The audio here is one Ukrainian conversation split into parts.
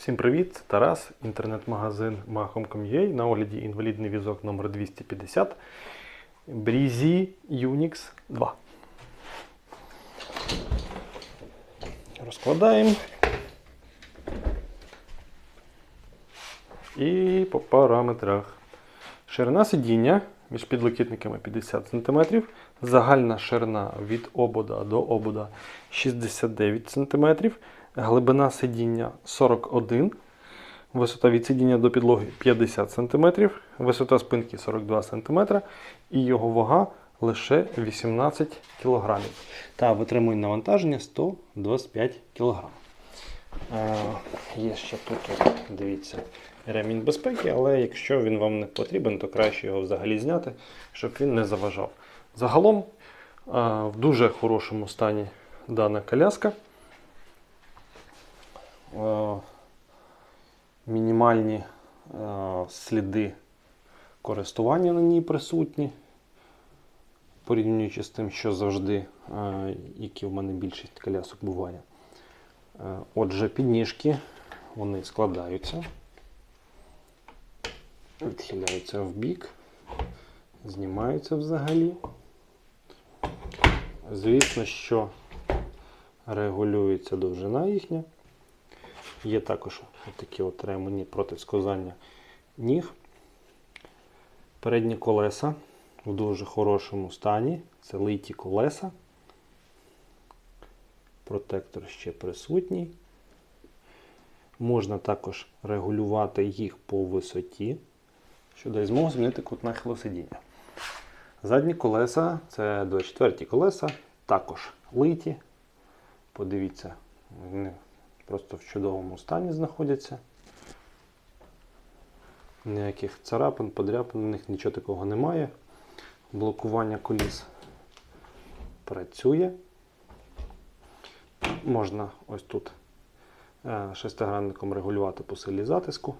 Всім привіт! Це Тарас, інтернет-магазин Mahom.com.ua. На огляді інвалідний візок номер 250 Breezy Unix 2. Розкладаємо. І по параметрах. Ширина сидіння між підлокітниками 50 см. Загальна ширина від обода до обода 69 см. Глибина сидіння 41 Висота від сидіння до підлоги 50 см, висота спинки 42 см і його вага лише 18 кг. Та витримує навантаження 125 кг. Е, є ще тут, дивіться, ремінь безпеки, але якщо він вам не потрібен, то краще його взагалі зняти, щоб він не заважав. Загалом е, в дуже хорошому стані дана коляска. Е, мінімальні е, сліди користування на ній присутні, порівнюючи з тим, що завжди, е, які в мене більшість колясок буває. Отже, підніжки вони складаються, відхиляються в бік, знімаються взагалі. Звісно, що регулюється довжина їхня. Є також такі от ремені проти сковзання ніг. Передні колеса в дуже хорошому стані. Це литі колеса. Протектор ще присутній. Можна також регулювати їх по висоті, що дає змогу змінити кут нахилу сидіння. Задні колеса це 24 колеса, також литі. Подивіться, просто в чудовому стані знаходяться. Ніяких царапин, подряпин, у них нічого такого немає. Блокування коліс працює. Можна ось тут е, шестигранником регулювати по силі затиску.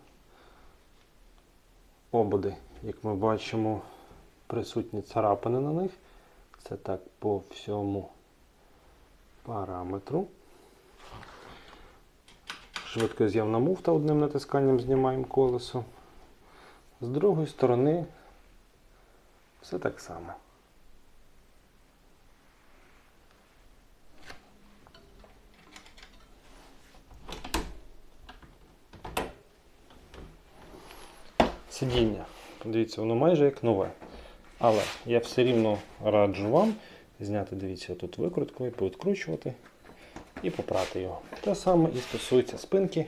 Ободи, як ми бачимо, присутні царапини на них. Це так по всьому параметру. Швидкоз'явна муфта одним натисканням знімаємо колесо. З другої сторони все так само. Сидіння. Подивіться, воно майже як нове. Але я все рівно раджу вам зняти, дивіться, тут викруткою, повідкручувати і попрати його. Те саме і стосується спинки.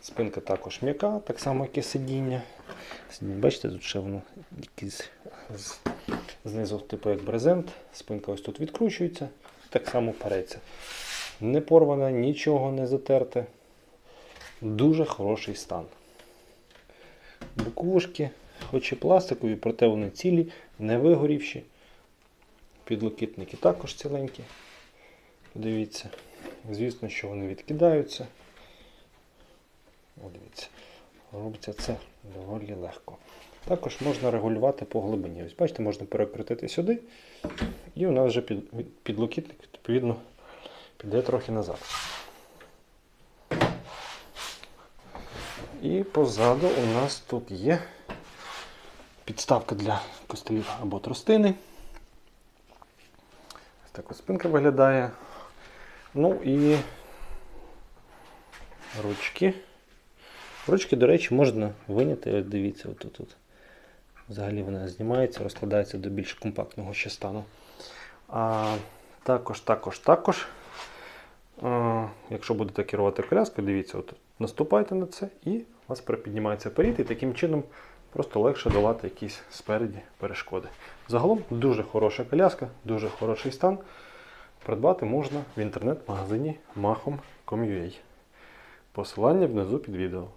Спинка також м'яка, так само, як і сидіння. Сидіння, Бачите, тут ще воно якийсь знизу, типу як брезент. Спинка ось тут відкручується, так само переться. Не порване, нічого не затерте. Дуже хороший стан. Боковушки, хоч і пластикові, проте вони цілі, не вигорівші. Підлокітники також ціленькі. Подивіться. Звісно, що вони відкидаються. Дивіться, робиться це доволі легко. Також можна регулювати по глибині. Ось бачите, можна перекрутити сюди, і у нас вже під, підлокітник, відповідно, піде трохи назад. І позаду у нас тут є підставка для костелів або тростини. Ось так ось спинка виглядає. Ну і ручки. Ручки, до речі, можна виняти. Дивіться, отут. -от. Взагалі вона знімається, розкладається до більш компактного ще стану. А, також, також, також. А, якщо будете керувати коляскою, дивіться, от, наступайте на це і у вас припіднімається перід, і таким чином просто легше долати якісь спереді перешкоди. Загалом дуже хороша коляска, дуже хороший стан. Придбати можна в інтернет-магазині mahom.com.ua. Посилання внизу під відео.